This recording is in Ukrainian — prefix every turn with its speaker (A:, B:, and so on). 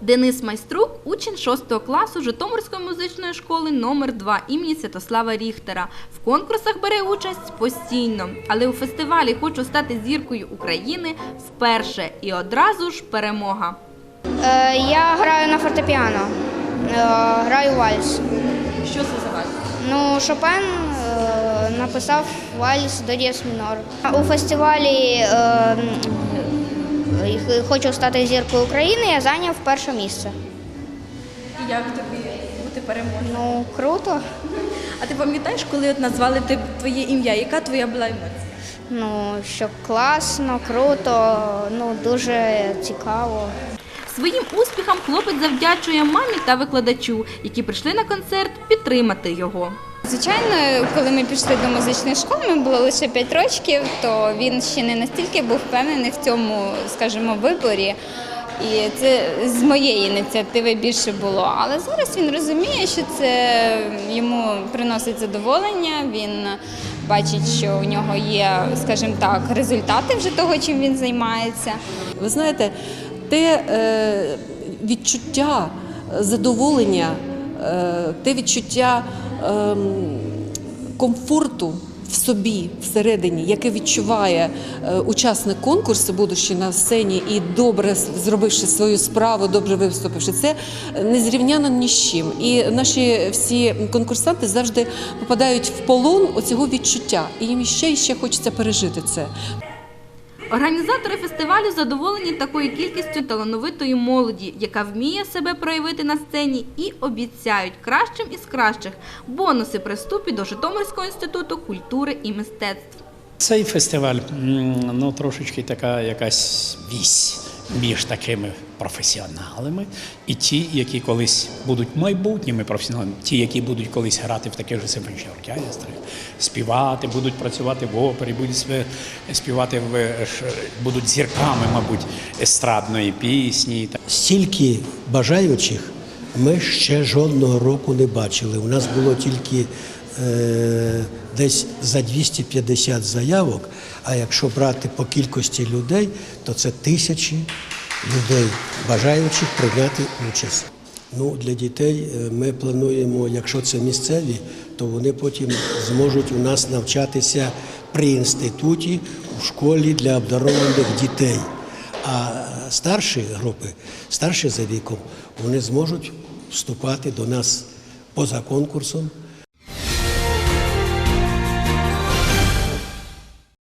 A: Денис Майструк учень 6 класу Житомирської музичної школи номер 2 імені Святослава Ріхтера. В конкурсах бере участь постійно, але у фестивалі Хочу стати зіркою України вперше і одразу ж перемога.
B: Е, Я граю на фортепіано, Е, граю вальс.
A: Що це за вас?
B: Ну, Шопен е, написав вальс до мінор. У фестивалі е, Хочу стати зіркою України, я зайняв перше місце.
A: І як тобі бути переможцем?
B: Ну, круто.
A: А ти пам'ятаєш, коли от назвали твоє ім'я? Яка твоя була емоція?
B: Ну, що класно, круто, ну дуже цікаво.
A: Своїм успіхам хлопець завдячує мамі та викладачу, які прийшли на концерт підтримати його.
C: Звичайно, коли ми пішли до музичної школи, ми було лише 5 років, то він ще не настільки був впевнений в цьому, скажімо, виборі. І це з моєї ініціативи більше було. Але зараз він розуміє, що це йому приносить задоволення. Він бачить, що у нього є, скажімо так, результати вже того, чим він займається.
D: Ви знаєте, те е, відчуття задоволення, е, те відчуття комфорту в собі всередині, яке відчуває е, учасник конкурсу, будучи на сцені і добре зробивши свою справу, добре виступивши, це незрівняно ні з чим. І наші всі конкурсанти завжди попадають в полон оцього відчуття, і їм ще і ще хочеться пережити це.
A: Організатори фестивалю задоволені такою кількістю талановитої молоді, яка вміє себе проявити на сцені і обіцяють кращим із кращих бонуси при вступі до Житомирського інституту культури і мистецтв.
E: Цей фестиваль ну, трошечки така якась вісь між такими професіоналами і ті, які колись будуть майбутніми професіоналами, ті, які будуть колись грати в таких же симфонічних оркестрах, співати, будуть працювати в опері, будуть співати в будуть зірками, мабуть, естрадної пісні.
F: Стільки бажаючих ми ще жодного року не бачили. У нас було тільки е, десь за 250 заявок, а якщо брати по кількості людей, то це тисячі людей, бажаючих прийняти участь. Ну, для дітей е, ми плануємо, якщо це місцеві, то вони потім зможуть у нас навчатися при інституті у школі для обдарованих дітей. А старші групи, старші за віком, вони зможуть вступати до нас поза конкурсом